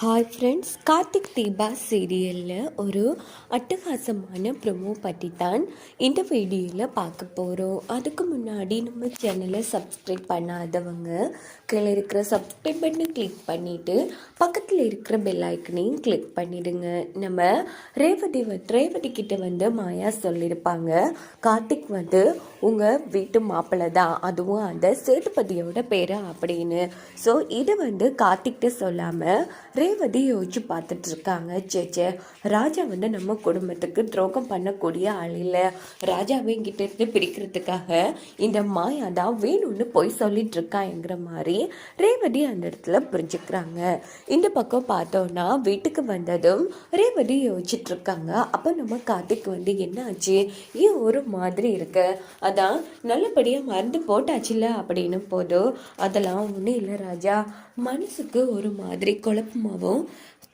Hi friends Karthik Deepa சீரியலில் ஒரு அட்டகாசமான ப்ரொமோ பற்றி தான் இந்த வீடியோவில் பார்க்க போகிறோம் அதுக்கு முன்னாடி நம்ம சேனலை சப்ஸ்கிரைப் பண்ணாதவங்க கீழே இருக்கிற சப்ஸ்கிரைப் பட்டனை கிளிக் பண்ணிவிட்டு பக்கத்தில் இருக்கிற பெல் ஐக்கனையும் கிளிக் பண்ணிடுங்க. நம்ம ரேவதி ரேவதி கிட்ட வந்து மாயா சொல்லியிருப்பாங்க கார்த்திக் வந்து உங்கள் வீட்டு மாப்பிள்ளை தான் அதுவும் அந்த சேதுபதியோட பேர்? அப்படின்னு. ஸோ இது வந்து கார்த்திக்கிட்ட சொல்லாமல் ரேவதி யோசிச்சு பார்த்துட்டு இருக்காங்க சேச்சே ராஜா வந்து நம்ம குடும்பத்துக்கு துரோகம் பண்ணக்கூடிய ஆள் இல்லை. ராஜாவை கிட்ட இருந்து பிரிக்கிறதுக்காக இந்த மாயா தான் வேணும்னு பொய் சொல்லிட்டு இருக்காங்கிற மாதிரி ரேவதி அந்த இடத்துல புரிஞ்சுக்கிறாங்க. இந்த பக்கம் பார்த்தோம்னா வீட்டுக்கு வந்ததும் ரேவதி யோசிச்சுட்டு இருக்காங்க அப்போ நம்ம கார்த்திக் வந்து என்ன ஆச்சு ஏன் ஒரு மாதிரி இருக்கு? அதான் நல்லபடியாக மருந்து போட்டாச்சுல அப்படின்னு போதும் அதெல்லாம் ஒன்றும் இல்லை ராஜா. மனசுக்கு ஒரு மாதிரி குழப்பமாக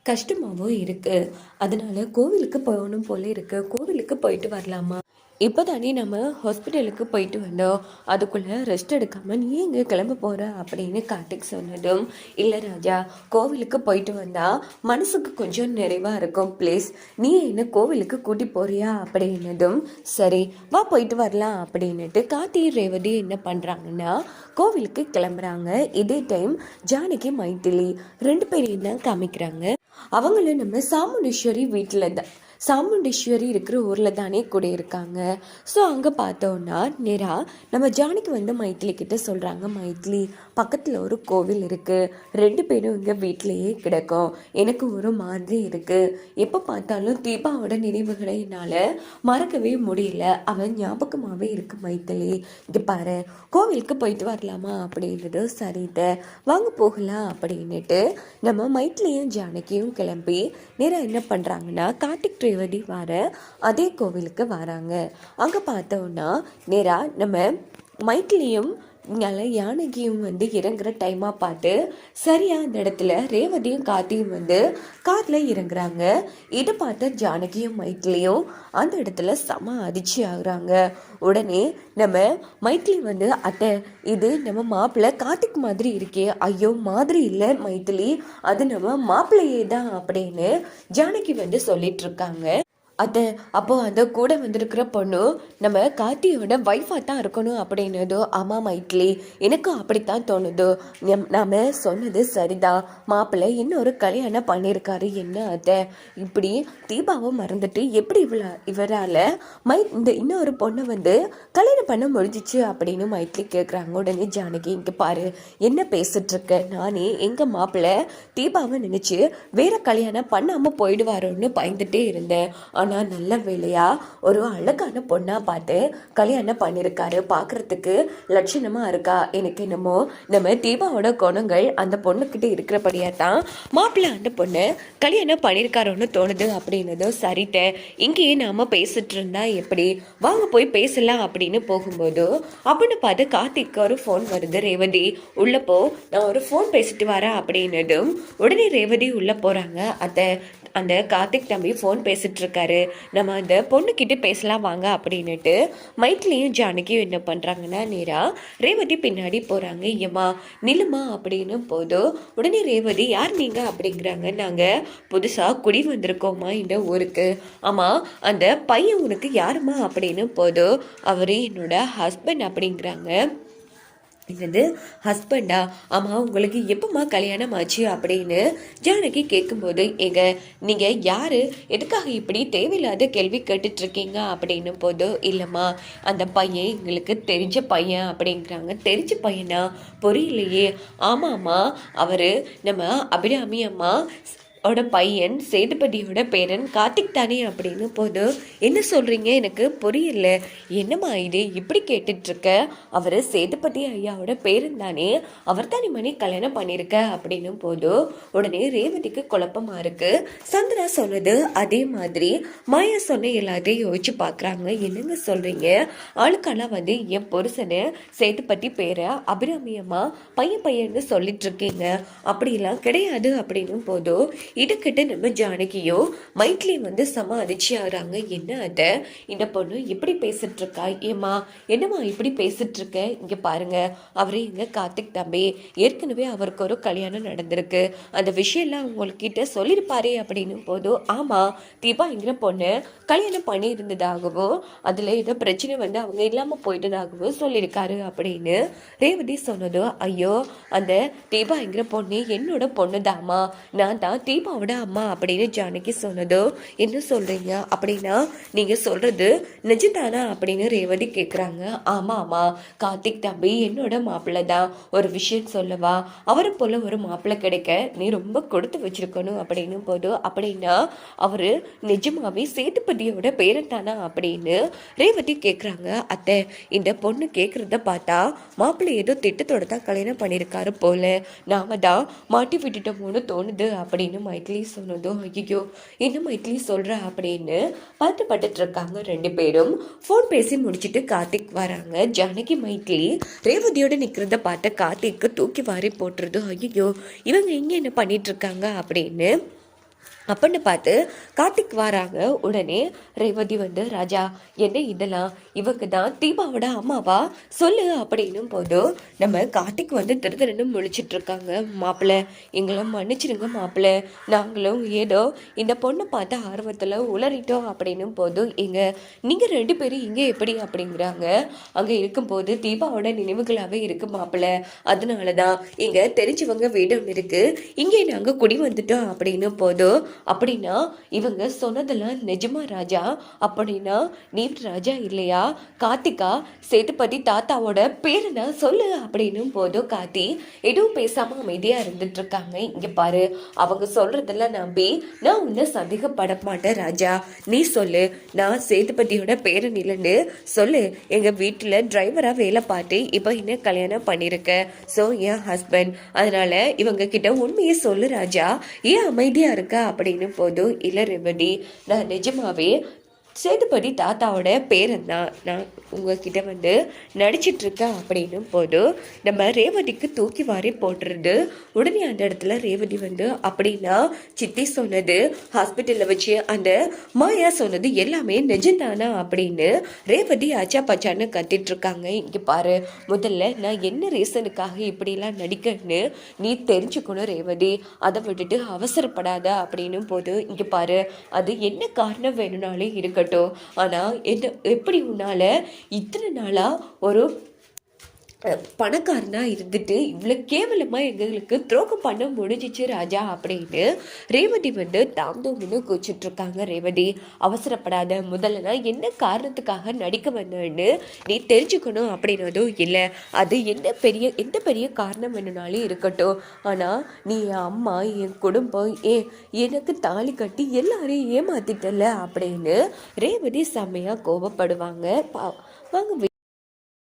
கஷ்டமாகவும் இருக்கு. அதனால கோவிலுக்கு போகணும் போல இருக்கு. கோவிலுக்கு போயிட்டு வரலாமா? இப்போ தானே நம்ம ஹாஸ்பிட்டலுக்கு போயிட்டு வந்தோம். அதுக்குள்ளே ரெஸ்ட் எடுக்காமல் நீ எங்கே கிளம்ப போகிற அப்படின்னு கார்த்திக் சொன்னதும் இல்லை ராஜா கோவிலுக்கு போயிட்டு வந்தால் மனசுக்கு கொஞ்சம் நிறைவாக இருக்கும். ப்ளீஸ் நீ என்ன கோவிலுக்கு கூட்டி போறியா? அப்படின்னதும் சரி வா போயிட்டு வரலாம். அப்படின்னுட்டு கார்த்தி ரேவதி என்ன பண்ணுறாங்கன்னா கோவிலுக்கு கிளம்புறாங்க. இதே டைம் ஜானகி மைத்திலி ரெண்டு பேரையும் தான் காமிக்கிறாங்க. அவங்களும் நம்ம சாமுண்டீஸ்வரி வீட்டில் தான் சாமுண்டீஸ்வரி இருக்கிற ஊரில் தானே கூட இருக்காங்க. ஸோ அங்கே பார்த்தோன்னா நேராக நம்ம ஜானிக்கு வந்து மைத்திலி கிட்ட சொல்கிறாங்க மைத்திலி பக்கத்தில் ஒரு கோவில் இருக்குது ரெண்டு பேரும் இங்கே வீட்டிலையே கிடக்கும். எனக்கு ஒரு மாதிரி இருக்குது எப்போ பார்த்தாலும் தீபாவோட நினைவுகளை என்னால் மறக்கவே முடியல. அவன் ஞாபகமாகவே இருக்கு மைத்திலி. இங்கே பாரு கோவிலுக்கு போயிட்டு வரலாமா அப்படின்றது சரித வாங்க போகலாம் அப்படின்னுட்டு நம்ம மைத்திலியும் ஜானகியும் கிளம்பி நேராக என்ன பண்ணுறாங்கன்னா கார்த்திக் ரேவதி வர அதே கோவிலுக்கு வராங்க. அங்கே பார்த்தோன்னா நேராக நம்ம மைத்திலியும் யானகியும் வந்து இறங்குற டைமாக பார்த்து சரியாக அந்த இடத்துல ரேவதியும் காத்தியும் வந்து காரில் இறங்குறாங்க. இதை பார்த்த ஜானகியும் மைத்திலியும் அந்த இடத்துல செம அதிர்ச்சி ஆகுறாங்க. உடனே நம்ம மைத்திலி வந்து அத்தை இது நம்ம மாப்பிள்ளை கார்த்திக் மாதிரி இருக்கே. ஐயோ மாதிரி இல்லை மைத்திலி. அது நம்ம மாப்பிள்ளையே தான் அப்படின்னு ஜானகி வந்து சொல்லிட்டு இருக்காங்க. அதை அப்போ அந்த கூட வந்திருக்கிற பொண்ணு நம்ம கார்த்தியோட ஒய்ஃபாக தான் இருக்கணும் அப்படின்னதோ ஆமாம் மைட்லி எனக்கும் அப்படித்தான் தோணுது. நம்- நாம சொன்னது சரிதான் மாப்பிள்ளை இன்னொரு கல்யாணம் பண்ணியிருக்காரு என்ன அதை? இப்படி தீபாவை மறந்துட்டு எப்படி இவ்வளோ இவரால் மை இந்த இன்னொரு பொண்ணை வந்து கல்யாணம் பண்ண முடிஞ்சிச்சு அப்படின்னு மைட்லி கேட்குறாங்க உடனே ஜானகி இங்கே பாரு என்ன பேசிகிட்ருக்க நானே எங்கள் மாப்பிள்ளை தீபாவை நினச்சி வேற கல்யாணம் பண்ணாமல் போயிடுவாரோன்னு பயந்துட்டே இருந்தேன். ஆனால் நல்ல வேலையாக ஒரு அழகான பொண்ணாக பார்த்து கல்யாணம் பண்ணியிருக்காரு பார்க்குறதுக்கு லட்சணமாக இருக்கா? எனக்கு என்னமோ நம்ம தீபாவோட குணங்கள் அந்த பொண்ணுக்கிட்ட இருக்கிறபடியாக தான். மாப்பிள்ளை அந்த பொண்ணு கல்யாணம் பண்ணியிருக்காரோன்னு தோணுது அப்படின்னதும் சரிட்ட இங்கேயே நாம் பேசிட்டு இருந்தா எப்படி? வாங்க போய் பேசலாம் அப்படின்னு போகும்போது அப்படின்னு பார்த்து கார்த்திக்கு ஒரு ஃபோன் வருது. ரேவதி உள்ளே போ. நான் ஒரு ஃபோன் பேசிட்டு வரேன் அப்படின்னதும் உடனே ரேவதி உள்ளே போகிறாங்க அத்தை அந்த கார்த்திக் தம்பி ஃபோன் பேசிட்டு இருக்காரு. நம்ம அந்த பொண்ணுக்கிட்ட பேசலாம் வாங்க அப்படின்னுட்டு மைத்திலையும் ஜானகியும் என்ன பண்ணுறாங்கன்னா நேராக ரேவதி பின்னாடி போகிறாங்க ஏம்மா நிலுமா அப்படின்னு போதும் உடனே ரேவதி யார் நீங்கள் அப்படிங்கிறாங்க. நாங்கள் புதுசாக குடி வந்திருக்கோமா இந்த ஊருக்கு. ஆமாம் அந்த பையன் உனக்கு யாருமா அப்படின்னு போதும் அவர் என்னோட ஹஸ்பண்ட் அப்படிங்கிறாங்க. என்னது ஹஸ்பண்டா ஆமாம் உங்களுக்கு எப்போம்மா கல்யாணம் ஆச்சு? அப்படின்னு ஜானகி கேட்கும்போது எங்க நீங்கள் யார்? எதுக்காக இப்படி தேவையில்லாத கேள்வி கேட்டுட்டு இருக்கீங்க அப்படின்னு போதும் இல்லைம்மா அந்த பையன் எங்களுக்கு தெரிஞ்ச பையன் அப்படிங்கிறாங்க. தெரிஞ்ச பையனா? புரியலையே. ஆமாம்மா அவர் நம்ம அபிராமி அம்மா ஓட பையன் சேதுபதியோட பேரன் கார்த்திக் தானே அப்படின்னு போது என்ன சொல்கிறீங்க எனக்கு புரியல. என்னம்மா இது? இப்படி கேட்டுட்ருக்க? அவர் சேதுபதி ஐயாவோட பேரன் தானே. அவர் தானே மணி கல்யாணம் பண்ணியிருக்க அப்படின்னு போது உடனே ரேவதிக்கு குழப்பமாக இருக்குது சந்திரா சொன்னது அதே மாதிரி. மாயா சொன்ன எல்லாத்தையும் யோசிச்சு பார்க்குறாங்க என்னங்க சொல்கிறீங்க ஆளுக்கெல்லாம் வந்து என் புருஷனை சேதுபதி பேரை அபிராமி பையன் பையன்னு சொல்லிட்டு இருக்கீங்க அப்படிலாம் கிடையாது. அப்படின்னும் போதும் இதுக்கிட்ட நம்ம ஜானகியோ மைட்லி வந்து செம அதிர்ச்சி ஆகுறாங்க என்ன அதை இந்த பொண்ணு இப்படி பேசிட்டுருக்கா ஏம்மா என்னம்மா இப்படி பேசிட்டு இங்கே பாருங்கள் பாருங்க இங்கே கார்த்திக் தம்பி. ஏற்கனவே அவருக்கு ஒரு கல்யாணம் நடந்திருக்கு. அந்த விஷயம்லாம் உங்கள்கிட்ட சொல்லியிருப்பாரே அப்படின்னும் போது ஆமாம் தீபாங்கிற பொண்ணு கல்யாணம் பண்ணியிருந்ததாகவும் அதில் ஏதோ பிரச்சனை வந்து அவங்க இல்லாமல் போயிட்டதாகவும் சொல்லியிருக்காரு அப்படின்னு ரேவதி சொன்னதோ ஐயோ அந்த தீபாங்கிற பொண்ணு என்னோட பொண்ணு தாமா நான் தான் தீபாவோட அம்மா அப்படின்னு ஜானகி சொன்னதோ என்ன சொல்கிறீங்க அப்படின்னா நீங்கள் சொல்கிறது நிஜந்தானா அப்படின்னு ரேவதி கேட்குறாங்க ஆமாம் ஆமாம் கார்த்திக் தம்பி என்னோட மாப்பிள்ளை தான். ஒரு விஷயம் சொல்லவா? அவரை போல் ஒரு மாப்பிள்ளை கிடைக்க நீ ரொம்ப கொடுத்து வச்சிருக்கணும். அப்படின்னு போது அப்படின்னா அவர் நிஜமாவே சேதுபதியோட பேரன் தானா அப்படின்னு ரேவதி கேட்குறாங்க அத்தை இந்த பொண்ணு கேட்குறத பார்த்தா மாப்பிள்ளை ஏதோ திட்டத்தோட தான் கல்யாணம் பண்ணியிருக்காரு போல. நாம தான் மாட்டி விட்டுட்டோமோன்னு தோணுது. அப்படின்னு இட்லி சொன்னதும் ஐயோ இன்னும் இட்லி சொல்கிற அப்படின்னு பட்டுப்பட்டுட்டு இருக்காங்க ரெண்டு பேரும். ஃபோன் பேசி முடிச்சிட்டு கார்த்திக் வராங்க. ஜானகி மைத்திலி ரேவதியோட நிற்கிறத பார்த்த கார்த்திக்கு தூக்கி வாரி போட்டுறதும் ஐயோ இவங்க இங்கே என்ன பண்ணிகிட்ருக்காங்க அப்படின்னு அப்படின்னு பார்த்து கார்த்திக் வராங்க. உடனே ரேவதி வந்து ராஜா என்ன இதெல்லாம்? இவங்க தான் தீபாவோட அம்மாவா? சொல்லு அப்படின்னும் போதும் நம்ம கார்த்திக் வந்து திரு திருன்னு முழிச்சிட்டு இருக்காங்க மாப்பிள்ளை எங்களை மன்னிச்சிடுங்க மாப்பிள்ளை நாங்களும் ஏதோ இந்த பொண்ணை பார்த்து ஆர்வத்தில் உளறிட்டோம். அப்படின்னும் போதும் எங்க நீங்கள் ரெண்டு பேரும் இங்கே எப்படி? அப்படிங்கிறாங்க. அங்கே இருக்கும்போது தீபாவோட நினைவுகளாகவே இருக்கு மாப்பிள்ளை அதனால தான் இங்கே தெரிஞ்சவங்க வீடும் இருக்குது இங்கே நாங்கள் குடி வந்துட்டோம். அப்படின்னும் போதும் அப்படின்னா இவங்க சொன்னதெல்லாம் நிஜமா ராஜா? அப்படின்னா நீ ராஜா இல்லையா? கார்த்திகா சேதுபதி தாத்தாவோட பேரு நான் சொல்லு அப்படின்னும் போதும் கார்த்தி எதுவும் பேசாம அமைதியா இருந்துட்டு இருக்காங்க. இங்க பாரு அவங்க சொல்றதெல்லாம் நம்பி நான் உன்னை சந்தேகப்பட மாட்டேன் ராஜா. நீ சொல்லு நான் சேதுபதியோட பேரு நிலன்னு சொல்லு. எங்க வீட்டுல டிரைவரா வேலை பார்த்து இப்போ என்ன கல்யாணம் பண்ணிருக்க? ஸோ என் ஹஸ்பண்ட் அதனால இவங்க கிட்ட உண்மையை சொல்லு ராஜா. ஏன் அமைதியா இருக்க அப்படின்னு போதும் இல்லை ரெவடி நான் நிஜமாவே சேதுபதி தாத்தாவோட பேரன் தான் நான் உங்ககிட்ட வந்து நடிச்சிட்ருக்கேன் அப்படின்னும் போது நம்ம ரேவதிக்கு தூக்கி வாரி போட்டுறது. உடனே அந்த இடத்துல ரேவதி வந்து அப்படின்னா சித்தி சொன்னது ஹாஸ்பிட்டலில் வச்சு அந்த மாயா சொன்னது எல்லாமே நிஜம்தானா? அப்படின்னு ரேவதி ஆச்சா பச்சான்னு கத்திட்டு இருக்காங்க இங்கே பாரு முதல்ல நான் என்ன ரீசனுக்காக இப்படிலாம் நடிக்கன்னு நீ தெரிஞ்சுக்கணும் ரேவதி. அதை விட்டுட்டு அவசரப்படாத. அப்படின்னும் போது இங்கே பாரு அது என்ன காரணம் வேணும்னாலும் இருக்கட்டும். ஆனால் என்ன எப்படி உன்னால இத்தனை நாளாக ஒரு பணக்காரனாக இருந்துட்டு இவ்வளோ கேவலமாக எங்களுக்கு துரோகம் பண்ண முடிஞ்சிச்சு ராஜா அப்படின்னு ரேவதி வந்து தாம் தூம்னு ரேவதி அவசரப்படாத. முதல்லனா என்ன காரணத்துக்காக நடிக்க வந்தேன்னு நீ தெரிஞ்சுக்கணும் அப்படின்னதும் இல்லை. அது என்ன பெரிய எந்த பெரிய காரணம் வேணும்னாலும் இருக்கட்டும். ஆனால் நீ என் அம்மா என் குடும்பம் ஏ எனக்கு தாலி கட்டி எல்லாரையும் ஏமாத்திட்டல அப்படின்னு ரேவதி செம்மையாக கோபப்படுவாங்க பா- வாங்க